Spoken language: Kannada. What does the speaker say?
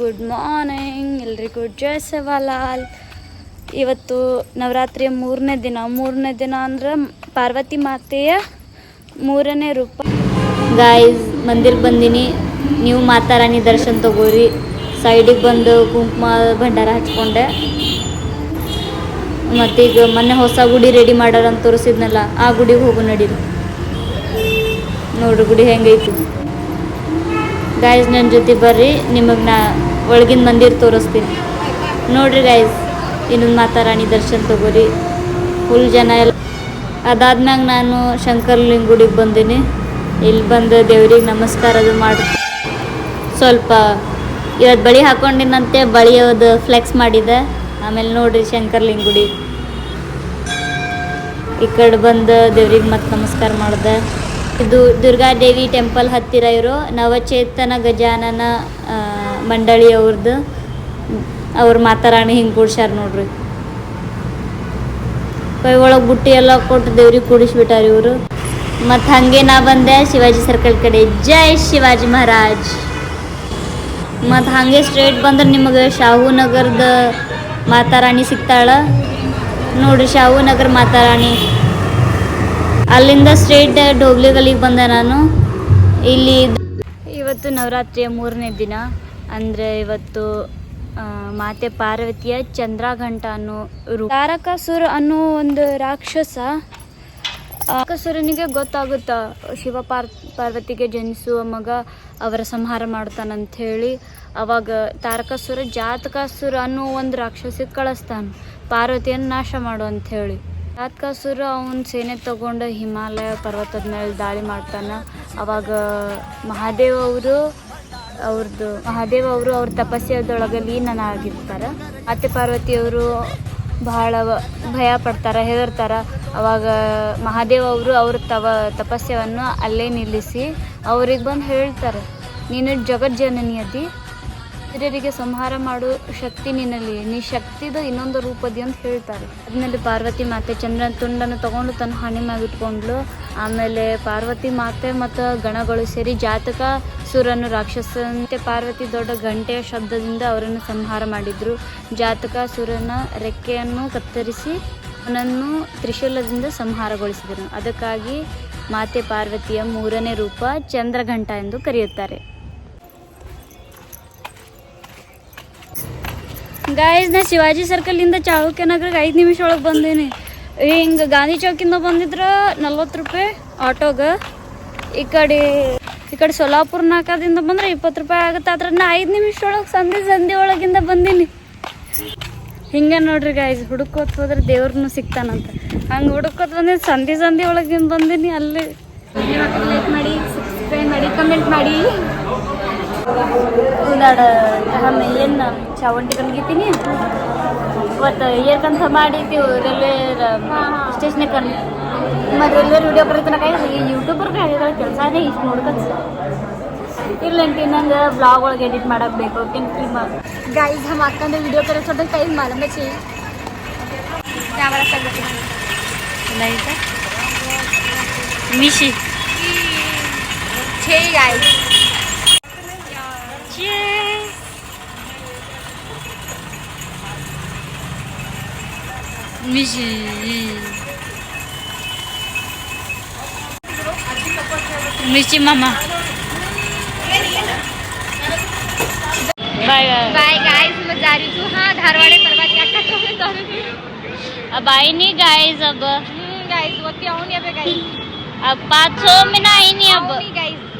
ಗುಡ್ ಮಾರ್ನಿಂಗ್ ಎಲ್ರಿಗೂ ಜಯ ಸೇವಾಲಾಲ್. ಇವತ್ತು ನವರಾತ್ರಿಯ ಮೂರನೇ ದಿನ. ಮೂರನೇ ದಿನ ಅಂದ್ರೆ ಪಾರ್ವತಿ ಮಾತೆಯ ಮೂರನೇ ರೂಪ. ಗಾಯ್ಸ್ ಮಂದಿರಕ್ಕೆ ಬಂದೀನಿ. ನೀವು ಮಾತಾರಾಣಿ ದರ್ಶನ ತಗೋರಿ. ಸೈಡಿಗೆ ಬಂದು ಕುಂಕುಮ ಭಂಡಾರ ಹಚ್ಕೊಂಡೆ. ಮತ್ತೀಗ ಮೊನ್ನೆ ಹೊಸ ಗುಡಿ ರೆಡಿ ಮಾಡ್ಯಾರ ಅಂತ ತೋರಿಸಿದ್ನಲ್ಲ, ಆ ಗುಡಿಗೆ ಹೋಗು ನಡೀರಿ. ನೋಡ್ರಿ ಗುಡಿ ಹೆಂಗೈತಿ. ಗಾಯ್ಸ್ ನನ್ನ ಜೊತೆ ಬರ್ರಿ. ನಿಮಗೆ ನಾ ಒಳಗಿನ ಮಂದಿರ ತೋರಿಸ್ತೀನಿ. ನೋಡ್ರಿ ಗಾಯ್ಸ್ ಇನ್ನೊಂದು ಮಾತಾರಾಣಿ ದರ್ಶನ ತಗೋರಿ. ಫುಲ್ ಜನ ಎಲ್ಲ ಅದಾದ್ಮ್ಯಾಗ ನಾನು ಶಂಕರ್ಲಿಂಗ ಗುಡಿಗೆ ಬಂದೀನಿ. ಇಲ್ಲಿ ಬಂದು ದೇವ್ರಿಗೆ ನಮಸ್ಕಾರ ಅದು ಮಾಡಿ ಸ್ವಲ್ಪ ಇವತ್ತು ಬಳಿ ಹಾಕೊಂಡಿನಂತೆ ಬಳಿಯೋದು ಫ್ಲೆಕ್ಸ್ ಮಾಡಿದೆ. ಆಮೇಲೆ ನೋಡ್ರಿ ಶಂಕರ್ಲಿಂಗ ಗುಡಿ ಈ ಕಡೆ ಬಂದು ದೇವ್ರಿಗೆ ಮತ್ತೆ ನಮಸ್ಕಾರ ಮಾಡಿದೆ. ಇದು ದುರ್ಗಾದೇವಿ ಟೆಂಪಲ್ ಹತ್ತಿರ ಇರೋ ನವಚೇತನ ಗಜಾನನ ಮಂಡಳಿ ಅವ್ರದ್ದು ಅವ್ರು ಮಾತಾರಾಣಿ ಹಿಂಗೆ ಕೂಡ್ಸ್ಯಾರ ನೋಡ್ರಿ. ಕೈ ಒಳಗೆ ಬುಟ್ಟಿ ಎಲ್ಲ ಕೊಟ್ಟು ದೇವ್ರಿಗೆ ಕೂಡಿಸ್ಬಿಟ್ಟಾರ ಇವರು. ಮತ್ತು ಹಾಗೆ ನಾ ಬಂದೆ ಶಿವಾಜಿ ಸರ್ಕಲ್ ಕಡೆ. ಜೈ ಶಿವಾಜಿ ಮಹಾರಾಜ್. ಮತ್ತು ಹಾಗೆ ಸ್ಟ್ರೇಟ್ ಬಂದ್ರೆ ನಿಮಗೆ ಶಾಹು ನಗರದ ಮಾತಾರಾಣಿ ಸಿಗ್ತಾಳ. ನೋಡ್ರಿ ಶಾಹು ನಗರ ಮಾತಾರಾಣಿ. ಅಲ್ಲಿಂದ ಸ್ಟ್ರೇಟ್ ಡೋಗ್ಲಿಗಲ್ಲಿಗೆ ಬಂದೆ ನಾನು. ಇಲ್ಲಿ ಇವತ್ತು ನವರಾತ್ರಿಯ ಮೂರನೇ ದಿನ. ಅಂದರೆ ಇವತ್ತು ಮಾತೆ ಪಾರ್ವತಿಯ ಚಂದ್ರಘಂಟ ಅನ್ನೋ ತಾರಕಾಸುರ ಅನ್ನೋ ಒಂದು ರಾಕ್ಷಸ, ತಾರಕಾಸುರನಿಗೆ ಗೊತ್ತಾಗುತ್ತಾ ಶಿವ ಪಾರ್, ಪಾರ್ವತಿಗೆ ಜನಿಸುವ ಮಗ ಅವರ ಸಂಹಾರ ಮಾಡ್ತಾನಂತ ಹೇಳಿ ಅವಾಗ ತಾರಕಾಸುರ ಜಾತಕಾಸುರ ಅನ್ನೋ ಒಂದು ರಾಕ್ಷಸಿಗೆ ಕಳಿಸ್ತಾನೆ. ಪಾರ್ವತಿಯನ್ನು ನಾಶ ಮಾಡು ಅಂತ ಹೇಳಿ. ಜಾತಕಾಸುರ ಅವನ ಸೇನೆ ತಗೊಂಡು ಹಿಮಾಲಯ ಪರ್ವತದ ಮೇಲೆ ದಾಳಿ ಮಾಡ್ತಾನೆ. ಅವಾಗ ಮಹಾದೇವ್ ಅವರು ಅವ್ರದ್ದು ಮಹಾದೇವ್ ಅವರು ಅವ್ರ ತಪಸ್ಯದೊಳಗೆ ಲೀನನಾಗಿರ್ತಾರೆ ಅತ್ತೆ ಪಾರ್ವತಿಯವರು ಬಹಳ ಭಯ ಪಡ್ತಾರೆ, ಹೆದರ್ತಾರೆ. ಅವಾಗ ಮಹಾದೇವ್ ಅವರು ಅವ್ರ ತವ ತಪಸ್ಸ್ಯವನ್ನು ಅಲ್ಲೇ ನಿಲ್ಲಿಸಿ ಅವ್ರಿಗೆ ಬಂದು ಹೇಳ್ತಾರೆ, ನೀನು ಜಗಜ್ಜನನಿ ಅದಿ ಹಿರಿಯರಿಗೆ ಸಂಹಾರ ಮಾಡೋ ಶಕ್ತಿ ನಿನ್ನಲ್ಲಿ. ನೀ ಶಕ್ತಿದ ಇನ್ನೊಂದು ರೂಪದಿ ಅಂತ ಹೇಳ್ತಾರೆ. ಆದ್ಮೇಲೆ ಪಾರ್ವತಿ ಮಾತೆ ಚಂದ್ರ ತುಂಡನ್ನು ತಗೊಂಡು ತನ್ನ ಹಣೆ ಮ್ಯಾಗಿಟ್ಕೊಂಡ್ಲು ಆಮೇಲೆ ಪಾರ್ವತಿ ಮಾತೆ ಮತ್ತು ಗಣಗಳು ಸೇರಿ ಜಾತಕ ಸುರನ್ನು ರಾಕ್ಷಸಂತೆ ಪಾರ್ವತಿ ದೊಡ್ಡ ಗಂಟೆಯ ಶಬ್ದದಿಂದ ಅವರನ್ನು ಸಂಹಾರ ಮಾಡಿದ್ರು. ಜಾತಕ ಸುರನ ರೆಕ್ಕೆಯನ್ನು ಕತ್ತರಿಸಿ ಅವನನ್ನು ತ್ರಿಶೂಲದಿಂದ ಸಂಹಾರಗೊಳಿಸಿದರು. ಅದಕ್ಕಾಗಿ ಮಾತೆ ಪಾರ್ವತಿಯ ಮೂರನೇ ರೂಪ ಚಂದ್ರಘಂಟ ಎಂದು ಕರೆಯುತ್ತಾರೆ. ಗಾಯ್ಸ್ ನಾ ಶಿವಾಜಿ ಸರ್ಕಲಿಂದ ಚಾಳುಕ್ಯ ನಗರಕ್ಕೆ ಐದು ನಿಮಿಷ ಒಳಗೆ ಬಂದೀನಿ. ಹಿಂಗೆ ಗಾಂಧಿ ಚೌಕಿಂದ ಬಂದಿದ್ರೆ ನಲ್ವತ್ತು ರೂಪಾಯಿ ಆಟೋಗೆ. ಈ ಕಡೆ ಈ ಕಡೆ ಸೊಲ್ಲಾಪುರ ನಾಕದಿಂದ ಬಂದ್ರೆ ಇಪ್ಪತ್ತು ರೂಪಾಯಿ ಆಗುತ್ತೆ. ಆದ್ರೆ ನಾ ಐದು ನಿಮಿಷ ಒಳಗೆ ಸಂಧಿ ಸಂಧಿ ಒಳಗಿಂದ ಬಂದೀನಿ. ಹಿಂಗೆ ನೋಡ್ರಿ ಗಾಯ್ಸ್ ಹುಡುಕೋತ್ ಹೋದ್ರೆ ದೇವ್ರನ್ನು ಸಿಗ್ತಾನಂತ. ಹಂಗೆ ಹುಡುಕೋತ್ ಬಂದಿದ್ದು ಸಂಧಿ ಸಂಧಿ ಒಳಗಿಂದ ಬಂದೀನಿ ಅಲ್ಲಿ. ಲೈಕ್ ಮಾಡಿ ಸಬ್ಸ್ಕ್ರೈಬ್ ಮಾಡಿ ಕಮೆಂಟ್ ಮಾಡಿ. ಏನು ಚಾವಂಟಿ ಕಣ್ಗಿತೀನಿ. ಇವತ್ತು ಏರ್ಕಂತ ಮಾಡಿದ್ದೀವಿ ರೈಲ್ವೆ ಸ್ಟೇಷನ್ ಕಣ್ ಮತ್ತು ರೈಲ್ವೆ ವಿಡಿಯೋ ಬರೀತನಕ ಯೂಟ್ಯೂಬರ್ಗೆ ಹೇಳಿದ್ರೆ ಕೆಲಸನೇ ಇಷ್ಟು ನೋಡ್ಕೊಂಡು ಇಲ್ಲ ನಂಗೆ ಬ್ಲಾಗ್ ಒಳಗೆ ಎಡಿಟ್ ಮಾಡಕ್ಕೆ ಬೇಕು ಟಿಂಕ್ರಿ ಗೈಸ್ ಹಮ್ ಹಾಕೊಂಡು ವಿಡಿಯೋ ಕರೆ ಸೊಟ್ಟ ಕೈ ಮಾಲಮ್ಮ ಚಿ. ಮಿಶಿ. ಛೇ ಗಾಯ್ಸ್ ಛೇ मिर्ची मिर्ची मामा बाय बाय गाइस मैं जा रही हूँ हाँ धारवाड़े पर्वत यात्रा करने जा रही अब आई नहीं गाइस अब। हम्म, गाइस वो क्यों नहीं अब गाइस अब पाँच सौ में ना आई नहीं अब। गाइस